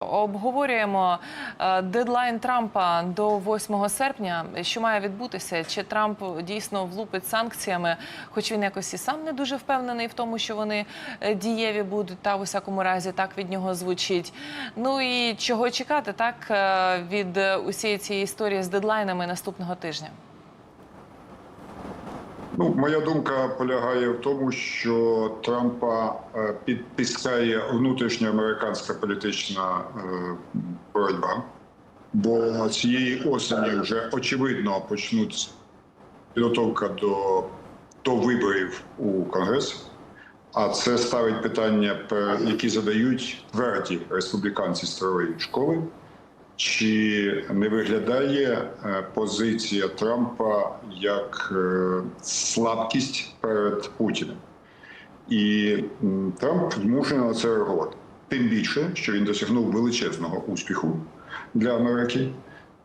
Обговорюємо е, дедлайн Трампа до 8 серпня. Що має відбутися? Чи Трамп дійсно влупить санкціями? Хоч він якось і сам не дуже впевнений в тому, що вони е, дієві будуть, та в усякому разі так від нього звучить. Ну і чого чекати так е, від усієї цієї історії з дедлайнами наступного тижня? Ну, моя думка полягає в тому, що Трампа е, внутрішньоамериканська політична е, боротьба, бо цієї осені вже очевидно почнуть підготовка до, до виборів у Конгрес. А це ставить питання, які задають тверді республіканці старої школи. Чи не виглядає е, позиція Трампа як е, слабкість перед Путіним? І Трамп змушений на це реагувати. Тим більше, що він досягнув величезного успіху для Америки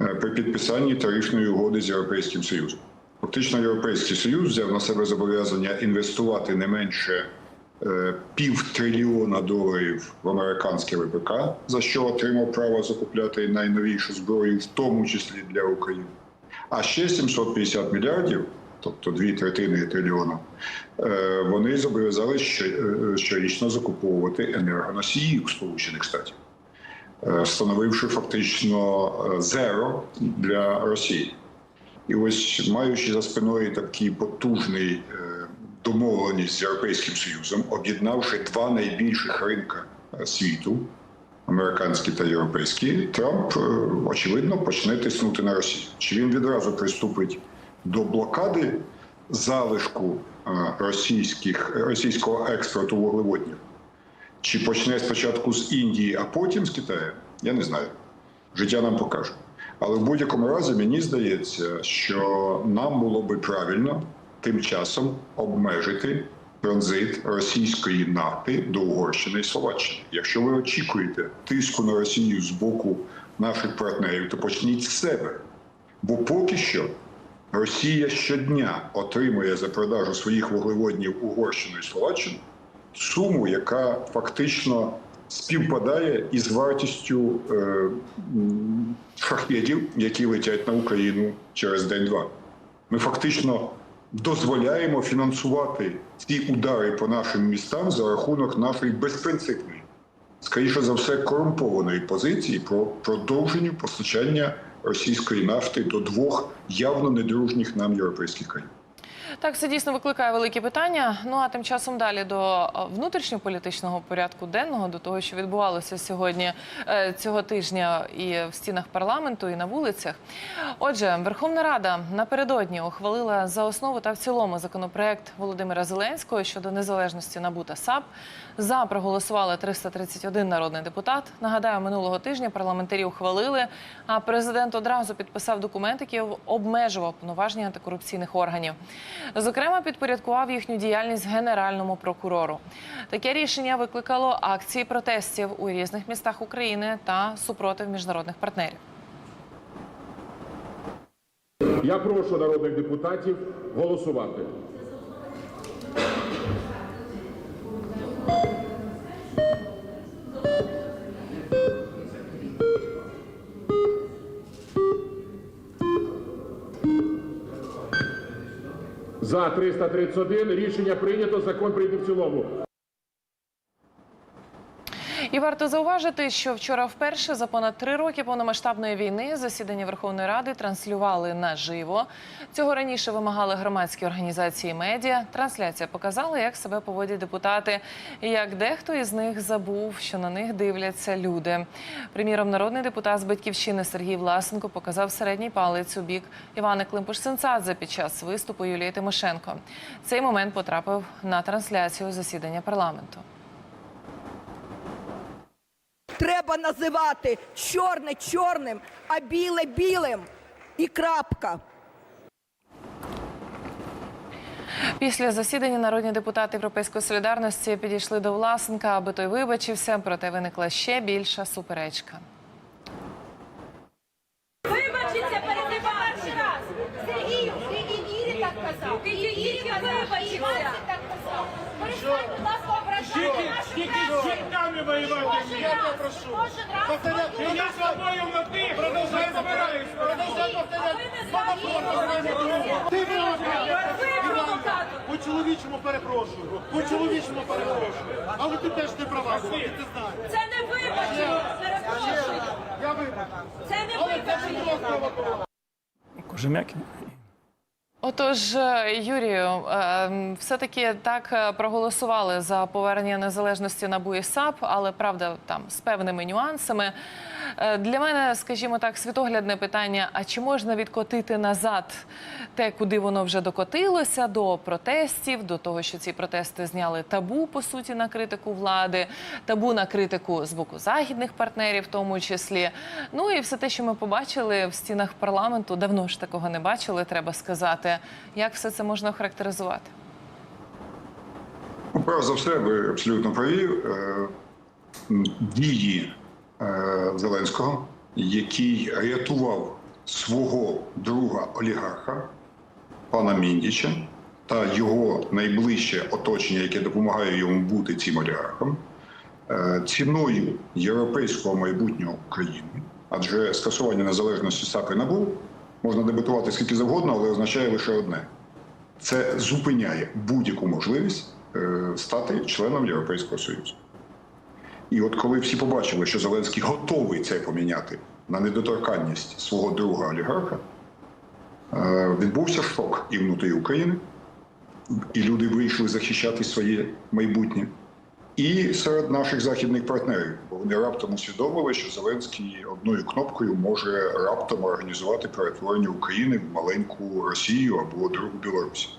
е, при підписанні тарифної угоди з Європейським Союзом. Фактично, Європейський Союз взяв на себе зобов'язання інвестувати не менше півтрильйона доларів в американське ВПК, за що отримав право закупляти найновішу зброю, в тому числі для України. А ще 750 мільярдів, тобто дві третини трильйона, е, вони зобов'язали е, щорічно закуповувати енергоносії у Сполучених Штатів, е, встановивши фактично е, зеро для Росії. І ось маючи за спиною такий потужний е, домовленість з Європейським Союзом, об'єднавши два найбільших ринка е, світу, американський та європейський, Трамп е, очевидно почне тиснути на Росію. Чи він відразу приступить до блокади залишку е, російських російського експорту вуглеводнів? Чи почне спочатку з Індії, а потім з Китаю? Я не знаю. Життя нам покаже. Але в будь-якому разі мені здається, що нам було би правильно тим часом обмежити транзит російської нафти до Угорщини і Словаччини. Якщо ви очікуєте тиску на Росію з боку наших партнерів, то почніть з себе. Бо поки що Росія щодня отримує за продажу своїх вуглеводнів Угорщину і Словаччину суму, яка фактично співпадає із вартістю е, шахедів, які летять на Україну через день-два. Ми фактично дозволяємо фінансувати ці удари по нашим містам за рахунок нашої безпринципної, скоріше за все, корумпованої позиції про продовження постачання російської нафти до двох явно недружніх нам європейських країн. Так, це дійсно викликає великі питання. Ну а тим часом далі до е, внутрішньополітичного порядку денного, до того, що відбувалося сьогодні е, цього тижня і в стінах парламенту, і на вулицях. Отже, Верховна Рада напередодні ухвалила за основу та в цілому законопроект Володимира Зеленського щодо незалежності НАБУ та САП. За проголосували 331 народний депутат. Нагадаю, минулого тижня парламентарі ухвалили, а президент одразу підписав документ, який обмежував повноваження антикорупційних органів. Зокрема, підпорядкував їхню діяльність генеральному прокурору. Таке рішення викликало акції протестів у різних містах України та супротив міжнародних партнерів. Я прошу народних депутатів голосувати. За 331 рішення прийнято. Закон прийнятий в цілому. І варто зауважити, що вчора вперше за понад три роки повномасштабної війни засідання Верховної Ради транслювали наживо. Цього раніше вимагали громадські організації медіа. Трансляція показала, як себе поводять депутати, і як дехто із них забув, що на них дивляться люди. Приміром, народний депутат з батьківщини Сергій Власенко показав середній палець у бік Івани Климпуш-Цинцадзе під час виступу Юлії Тимошенко. Цей момент потрапив на трансляцію засідання парламенту. Треба називати чорне чорним, а біле білим. І крапка. Після засідання народні депутати Європейської солідарності підійшли до Власенка, аби той вибачився, проте виникла ще більша суперечка. Вибачиться перед перший раз. Сергій, ти і Ірі так казав. Ти і Ірі вибачився. так казав. Перестань, будь ласка, ображати. Тільки з жінками воювати. Я раз Повторяю, я з тобою на ти, продовжай забираюсь, продовжай повторяти. Ти провокатор. Провокатор. По-чоловічому перепрошую. По-чоловічому перепрошую. Але ти теж не права, була, ти це знаєш. Це не вибачення, перепрошую. Я вибачу. Це не Але це не вибачення. було спровоковано. Кожем'якін. Отож, е, Юрію, е, все-таки так е, проголосували за повернення незалежності НАБУ і САП, але правда там з певними нюансами. Е, Для мене, скажімо так, світоглядне питання: а чи можна відкотити назад те, куди воно вже докотилося, до протестів, до того, що ці протести зняли табу по суті на критику влади, табу на критику з боку західних партнерів, в тому числі. Ну і все те, що ми побачили в стінах парламенту, давно ж такого не бачили, треба сказати. Як все це можна охарактеризувати? Ну, Перш за все, ви абсолютно праві. Е, Дії Зеленського, який рятував свого друга олігарха, пана Міндіча, та його найближче оточення, яке допомагає йому бути цим олігархом, е, ціною європейського майбутнього України, адже скасування незалежності САП і НАБУ можна дебатувати скільки завгодно, але означає лише одне: це зупиняє будь-яку можливість е, стати членом Європейського Союзу. І от коли всі побачили, що Зеленський готовий це поміняти на недоторканність свого друга олігарха, е, відбувся шок і внутрі України, і люди вийшли захищати своє майбутнє. І серед наших західних партнерів, бо вони раптом усвідомили, що Зеленський одною кнопкою може раптом організувати перетворення України в маленьку Росію або другу Білорусь.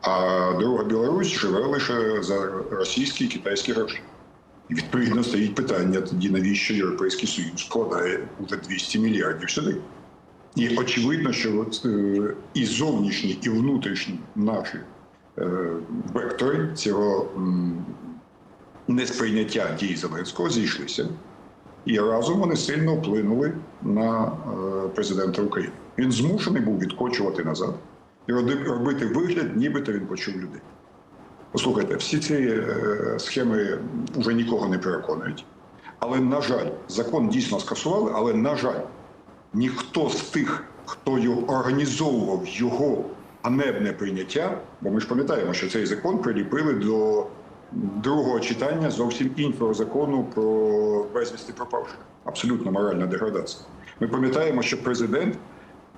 А друга Білорусь живе лише за російські і китайські гроші. І відповідно стоїть питання тоді, навіщо Європейський Союз вкладає уже 200 мільярдів сюди. І очевидно, що от, е, і зовнішні, і внутрішні наші е, вектори цього несприйняття дій Зеленського зійшлися. І разом вони сильно вплинули на е, президента України. Він змушений був відкочувати назад і робити вигляд, нібито він почув людей. Послухайте, всі ці е, схеми вже нікого не переконують. Але, на жаль, закон дійсно скасували, але, на жаль, ніхто з тих, хто його організовував його ганебне прийняття, бо ми ж пам'ятаємо, що цей закон приліпили до другого читання зовсім іншого закону про безвісти пропавших. Абсолютно моральна деградація. Ми пам'ятаємо, що президент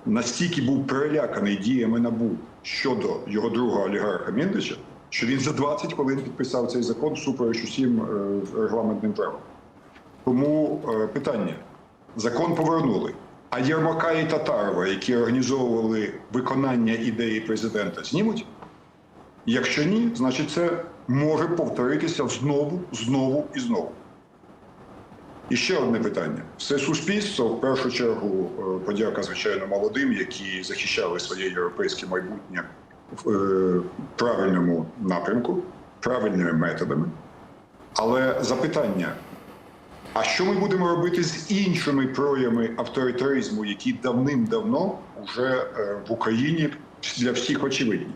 настільки був переляканий діями НАБУ щодо його друга олігарха Міндича, що він за 20 хвилин підписав цей закон всупереч усім е, регламентним правилам. Тому е, питання: закон повернули. А Єрмака і Татарова, які організовували виконання ідеї президента, знімуть? Якщо ні, значить це може повторитися знову, знову і знову. І ще одне питання: все суспільство, в першу чергу, е, подяка, звичайно, молодим, які захищали своє європейське майбутнє в е, правильному напрямку, правильними методами. Але запитання: а що ми будемо робити з іншими проявами авторитаризму, які давним-давно вже е, в Україні для всіх очевидні?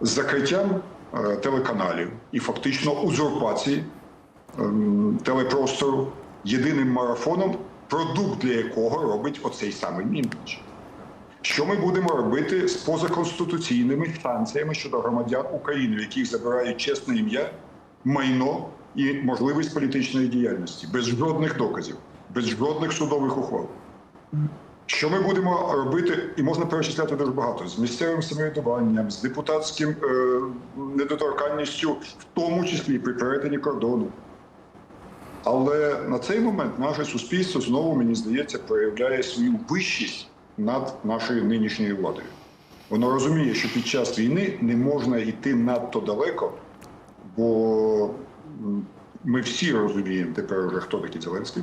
З закриттям е, телеканалів і фактично узурпації ем, телепростору єдиним марафоном, продукт для якого робить оцей самий Мінкіч. Що ми будемо робити з позаконституційними санкціями щодо громадян України, в яких забирають чесне ім'я, майно і можливість політичної діяльності, без жодних доказів, без жодних судових ухвал? Що ми будемо робити, і можна перечисляти дуже багато з місцевим самоврядуванням, з депутатським е, недоторканністю, в тому числі при перетині кордону. Але на цей момент наше суспільство знову, мені здається, проявляє свою вищість над нашою нинішньою владою. Воно розуміє, що під час війни не можна йти надто далеко, бо ми всі розуміємо тепер вже, хто такий Зеленський,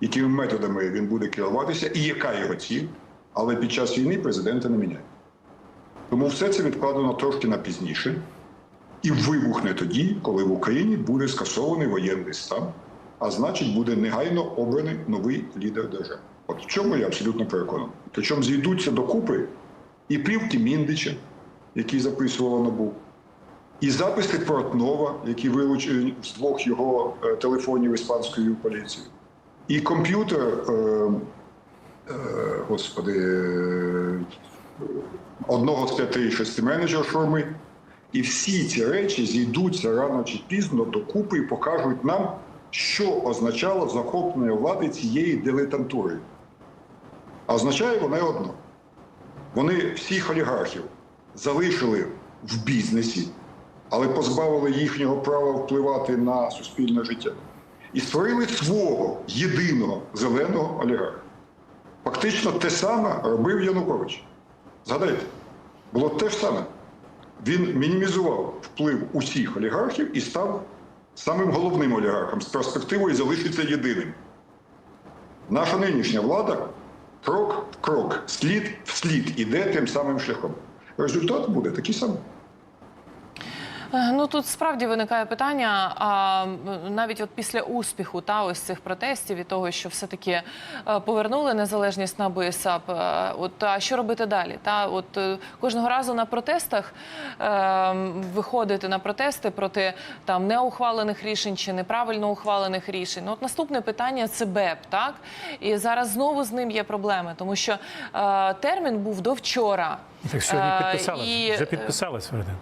якими методами він буде керуватися і яка його ціль. Але під час війни президента не міняє. Тому все це відкладено трошки на пізніше і вибухне тоді, коли в Україні буде скасований воєнний стан, а значить, буде негайно обраний новий лідер держави. От в чому я абсолютно переконаний. Причому зійдуться докупи і плівки Міндича, який записувала НАБУ, і записи Портнова, які вилучені з двох його е, телефонів іспанською поліцією, і комп'ютер, е, е, господи, е, одного з п'яти шести менеджерів шурми. І всі ці речі зійдуться рано чи пізно докупи і покажуть нам, що означало захоплення влади цієї дилетантури. А означає воно одно: вони всіх олігархів залишили в бізнесі, але позбавили їхнього права впливати на суспільне життя. І створили свого єдиного зеленого олігарха. Фактично те саме робив Янукович. Згадайте, було те ж саме. Він мінімізував вплив усіх олігархів і став самим головним олігархом з перспективою залишиться єдиним. Наша нинішня влада крок в крок, слід в слід іде тим самим шляхом. Результат буде такий самий. Е, Ну тут справді виникає питання. А навіть от після успіху та ось цих протестів і того, що все-таки е, повернули незалежність НАБУ і САП, е, От а що робити далі? Та от кожного разу на протестах е, виходити на протести проти там неухвалених рішень чи неправильно ухвалених рішень. Ну, от наступне питання це БЕП, так і зараз знову з ним є проблеми, тому що е, термін був до вчора. Так сьогодні підписали. і, Вже е, підписали сьогодні.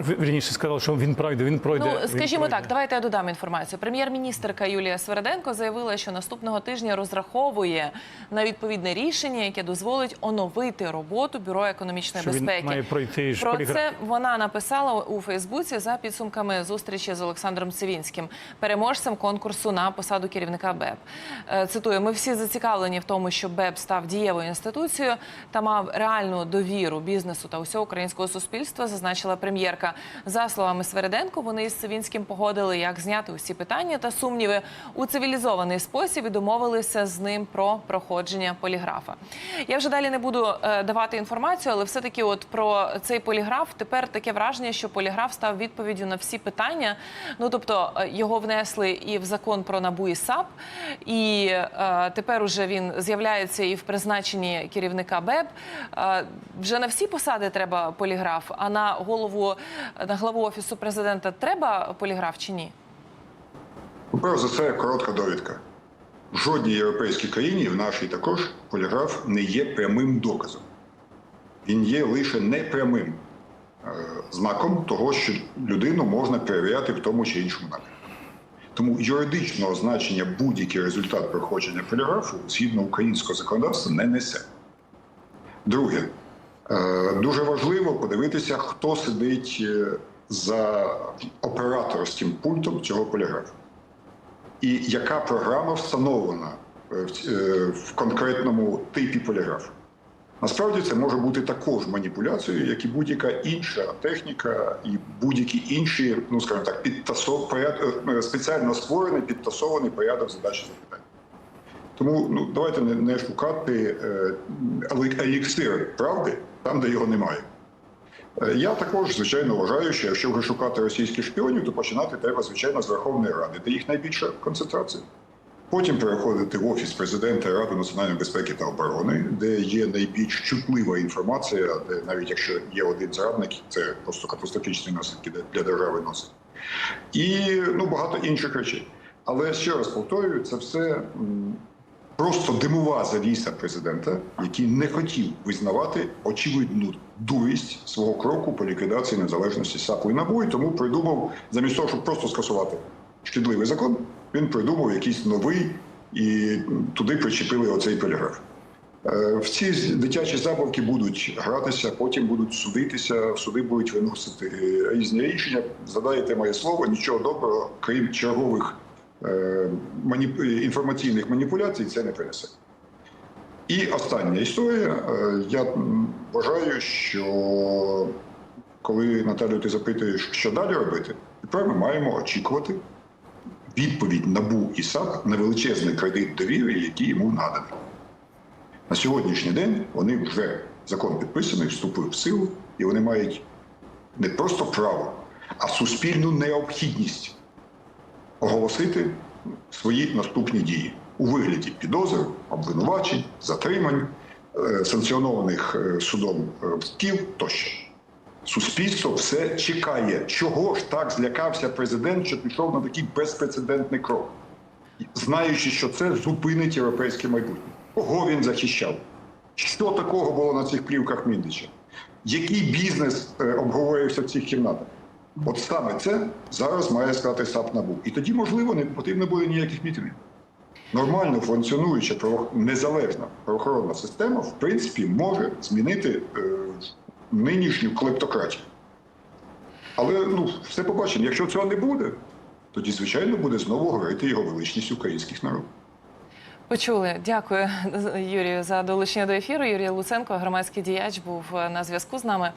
Вірніше сказали, що він пройде, він пройде. Ну, скажімо пройде. так, давайте я додам інформацію. Прем'єр-міністрка Юлія Свереденко заявила, що наступного тижня розраховує на відповідне рішення, яке дозволить оновити роботу бюро економічної Що він безпеки. має пройти ж Про це вона написала у Фейсбуці за підсумками зустрічі з Олександром Цивінським, переможцем конкурсу на посаду керівника БЕП. Е, Цитую: ми всі зацікавлені в тому, щоб БЕП став дієвою інституцією та мав реальну довіру бізнесу та усього українського суспільства, зазначила прем'єрка. За словами Свереденко, вони із Цивінським погодили, як зняти усі питання та сумніви у цивілізований спосіб і домовилися з ним про проходження поліграфа. Я вже далі не буду е, давати інформацію, але все-таки, от про цей поліграф тепер таке враження, що поліграф став відповіддю на всі питання. Ну тобто е, його внесли і в закон про НАБУ і САП, і е, тепер уже він з'являється і в призначенні керівника БЕБ. Вже на всі посади треба поліграф, а на голову на главу офісу президента треба поліграф чи ні? Перш за це коротка довідка. В жодній європейській країні, в нашій також, поліграф не є прямим доказом. Він є лише непрямим е, знаком того, що людину можна перевіряти в тому чи іншому напрямку. Тому юридичного значення будь-який результат проходження поліграфу згідно українського законодавства не несе. Друге, дуже важливо подивитися, хто сидить е, за операторським пультом цього поліграфу і яка програма встановлена е, в е, конкретному типі поліграфу. Насправді це може бути також маніпуляцією, як і будь-яка інша техніка і будь-які інші, ну скажімо так, підтасов поряд... е, спеціально створений підтасований порядок задач і запитань. Тому ну давайте не, шукати е, еліксир правди там, де його немає. Е, Я також, звичайно, вважаю, що якщо вже шукати російських шпіонів, то починати треба, звичайно, з Верховної Ради, де їх найбільша концентрація. Потім переходити в офіс президента Ради національної безпеки та оборони, де є найбільш чутлива інформація, де навіть якщо є один зрадник, це просто катастрофічні наслідки для- держави носить. І ну багато інших речей. Але ще раз повторюю, це все просто димова завіса президента, який не хотів визнавати очевидну дурість свого кроку по ліквідації незалежності САПу і НАБУ, і тому придумав, замість того, щоб просто скасувати шкідливий закон, він придумав якийсь новий і туди причепили оцей поліграф. Е, В ці дитячі забавки будуть гратися, потім будуть судитися, суди будуть виносити різні рішення. Задаєте моє слово, нічого доброго, крім чергових інформаційних маніпуляцій, це не принесе. І остання історія. Е, Я вважаю, що коли Наталю, ти запитуєш, що далі робити, тепер ми маємо очікувати відповідь НАБУ і САП на величезний кредит довіри, який йому наданий. На сьогоднішній день вони вже закон підписаний, вступив в силу, і вони мають не просто право, а суспільну необхідність оголосити свої наступні дії у вигляді підозр, обвинувачень, затримань, е, санкціонованих е, судом е, вків тощо. Суспільство все чекає. Чого ж так злякався президент, що пішов на такий безпрецедентний крок, знаючи, що це зупинить європейське майбутнє. Кого він захищав? Що такого було на цих плівках Міндича? Який бізнес обговорювався в цих кімнатах? От саме це зараз має сказати САП НАБУ. І тоді, можливо, не потрібно буде ніяких мітингів. Нормально функціонуюча незалежна правоохоронна система, в принципі, може змінити е, нинішню клептократію. Але ну, все побачимо. Якщо цього не буде, тоді, звичайно, буде знову говорити його величність українських народів. Почули. Дякую Юрію за долучення до ефіру. Юрій Луценко, громадський діяч, був на зв'язку з нами.